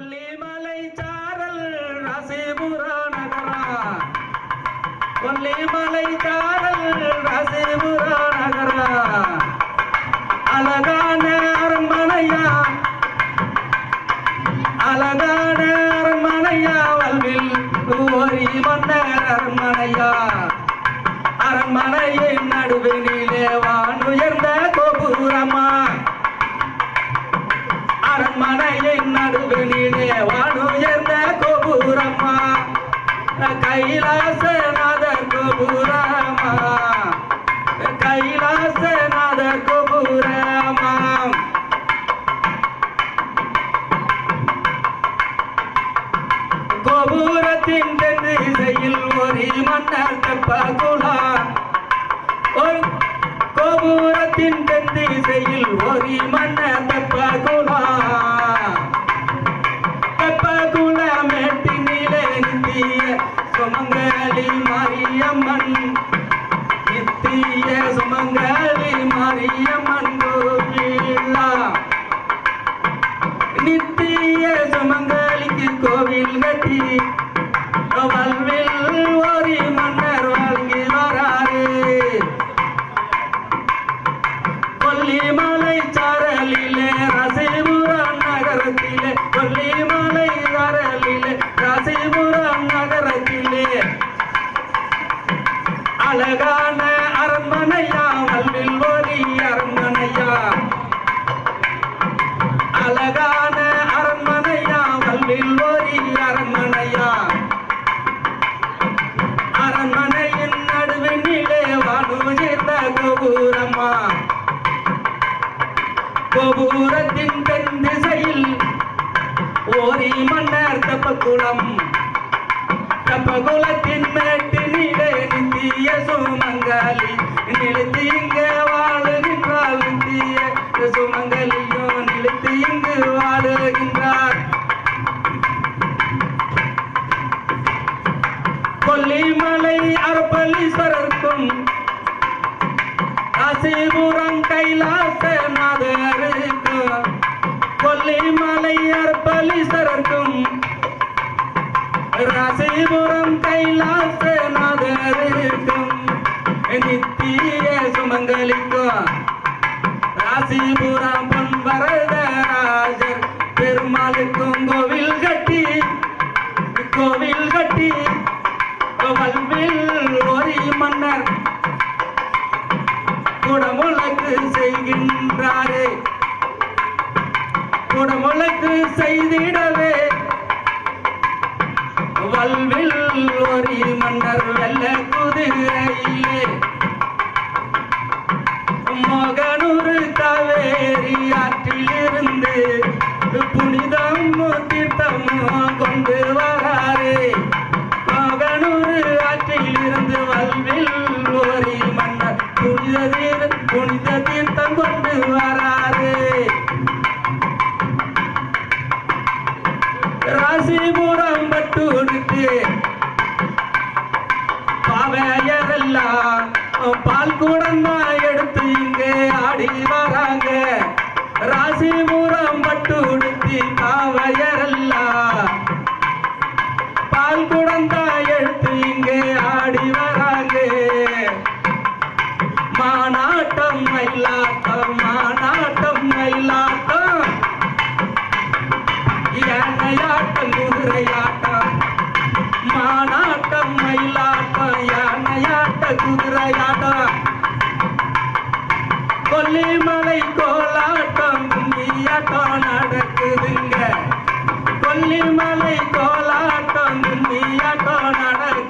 கொல்லிமலை சாரல் ரசிபுரா நகரா கொல்லிமலை சாரல் ரசிபுரா நகரா அழகான அரண்மனையா. அழகான அரண்மனையா. வல்வில் ஓரி வந்த அரண்மனையா. அரண்மனையின் நடுவில் அரண்மனையின் நடுவினிலே வான் உயர்ந்த கோபுரமா கைலாசநாதர் கோபுரமா கைலாசநாதர் கோபுரமா கோபுரத்தின் தென் திசையில் ஒரு மன்னர் தெப்பகுலா ஒரு கோபுரத்தின் தென் திசையில் ஒரு மன்னர் கோவில் கட்டி வல்வில் ஓரி கோபுரமா கோபுரத்தின் தென் திசையில் ஓரி மன்னர் தப்பக்குளம். தப்பகுலத்தின் மேட்டினிலே நித்திய சுமங்காலி நிலைத்து அளிக்கும் ராசிபுரம் பொன் வரதராஜர் பெருமாளுக்கும் கோவில் கட்டி கோவில் கட்டி வல்வில் ஒரு மன்னர். குடமுழக்கு செய்கின்றாரே. குடமுழக்கு செய்திடவே. வல்வில் ஒரு மன்னர் வெள்ள குதிரையில் பாவையரெல்லாம் பால் குடந்தா எடுத்து இங்கே ஆடி வராங்க. ராசி மூரம் பட்டு உடுத்தி பாவையரெல்லாம் பால் குடந்தா கொல்லிமலை கோலாட்டம் கும்மியாட்டம் நடக்குதுங்க. கொல்லிமலை கோலாட்டம் கும்மியாட்டம் நடக்கு